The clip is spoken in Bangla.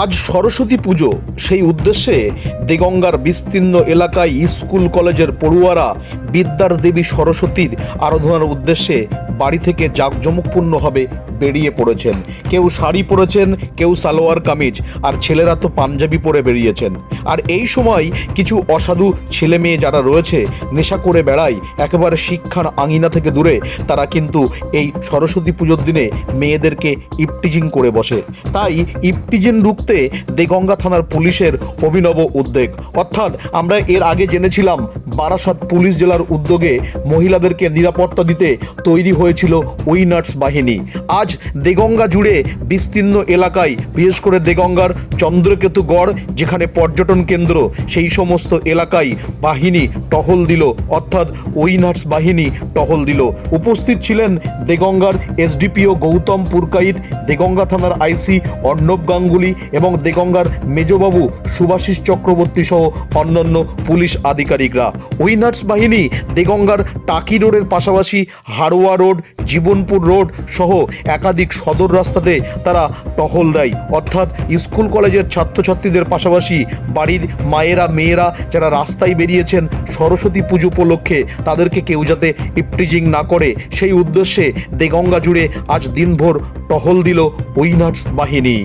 আজ সরস্বতী পুজো। সেই উদ্দেশ্যে দেগঙ্গার বিস্তীর্ণ এলাকায় স্কুল, কলেজের পড়ুয়ারা বিদ্যার দেবী সরস্বতীর আরাধনার উদ্দেশ্যে বাড়ি থেকে জাঁকজমকপূর্ণভাবে বেরিয়ে পড়েছেন। কেউ শাড়ি পরেছেন, কেউ সালোয়ার কামিজ, আর ছেলেরা তো পাঞ্জাবি পরে বেরিয়েছেন। আর এই সময় কিছু অসাধু ছেলে মেয়ে যারা রয়েছে, নেশা করে বেড়ায়, একেবারে শিক্ষার আঙিনা থেকে দূরে, তারা কিন্তু এই সরস্বতী পুজোর দিনে মেয়েদেরকে ইপটিজিং করে বসে। তাই ইপটিজিং রুখতে দেগঙ্গা থানার পুলিশের অভিনব উদ্যোগ অর্থাৎ আমরা এর আগে জেনেছিলাম বারাসাত পুলিশ জেলার উদ্যোগে মহিলাদেরকে নিরাপত্তা দিতে তৈরি হয়েছিল উইনার্স বাহিনী। আজ দেগঙ্গা জুড়ে বিস্তীর্ণ এলাকায়, বিশেষ করে দেগঙ্গার চন্দ্রকেতু গড় যেখানে পর্যটন কেন্দ্র, সেই সমস্ত এলাকায় বাহিনী টহল দিল। অর্থাৎ উইনার্স বাহিনী টহল দিল। উপস্থিত ছিলেন দেগঙ্গার এসডিপিও গৌতম পুরকাইত, দেগঙ্গা থানার আইসি অর্ণব গাঙ্গুলি এবং দেগঙ্গার মেজবাবু সুভাষিস চক্রবর্তী সহ অন্যান্য পুলিশ আধিকারিকরা। উইনার্স বাহিনী, দেগঙ্গার টাকি রোডের পাশাপাশি হাড়োয়া রোড, জীবনপুর রোড সহ একাধিক সদর রাস্তাতে তারা টহল দেয়। অর্থাৎ স্কুল কলেজের ছাত্রছাত্রীদের পাশাপাশি বাড়ির মায়েরা, মেয়েরা যারা রাস্তায় বেরিয়েছেন সরস্বতী পুজো উপলক্ষে, তাদেরকে কেউ যাতে ইপটিজিং না করে, সেই উদ্দেশ্যে দেগঙ্গা জুড়ে আজ দিনভর টহল দিল উইনার্স বাহিনী।